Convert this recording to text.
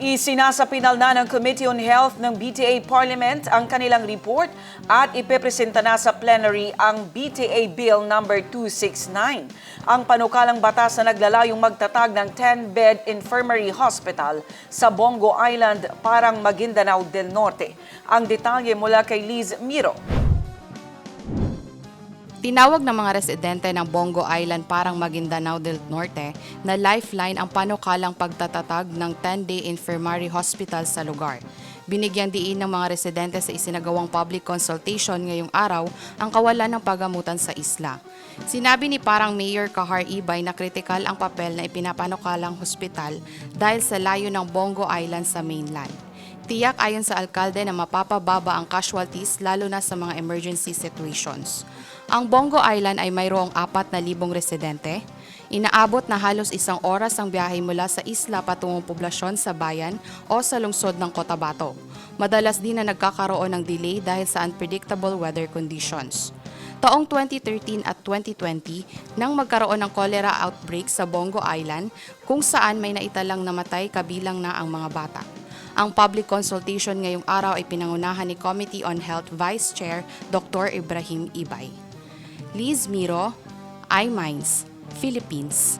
Isinasapinal na ng Committee on Health ng BTA Parliament ang kanilang report at ipepresenta na sa plenary ang BTA Bill number 269. Ang panukalang batas na naglalayong magtatag ng 10-bed infirmary hospital sa Bongo Island, parang Maguindanao del Norte. Ang detalye mula kay Liz Miro. Tinawag ng mga residente ng Bongo Island parang Maguindanao del Norte na lifeline ang panukalang pagtatatag ng 10-day infirmary hospital sa lugar. Binigyang diin ng mga residente sa isinagawang public consultation ngayong araw ang kawalan ng pagamutan sa isla. Sinabi ni parang Mayor Kahar Ibay na kritikal ang papel na ipinapanukalang hospital dahil sa layo ng Bongo Island sa mainland. Tiyak ayon sa alkalde na mapapababa ang casualties lalo na sa mga emergency situations. Ang Bongo Island ay mayroong 4,000 residente. Inaabot na halos isang oras ang biyahe mula sa isla patungong poblasyon sa bayan o sa lungsod ng Cotabato. Madalas din na nagkakaroon ng delay dahil sa unpredictable weather conditions. Taong 2013 at 2020 nang magkaroon ng cholera outbreak sa Bongo Island kung saan may naitalang namatay kabilang na ang mga bata. Ang public consultation ngayong araw ay pinangunahan ni Committee on Health Vice Chair Dr. Ibrahim Ibay. Liz Miro, iMinds, Philippines.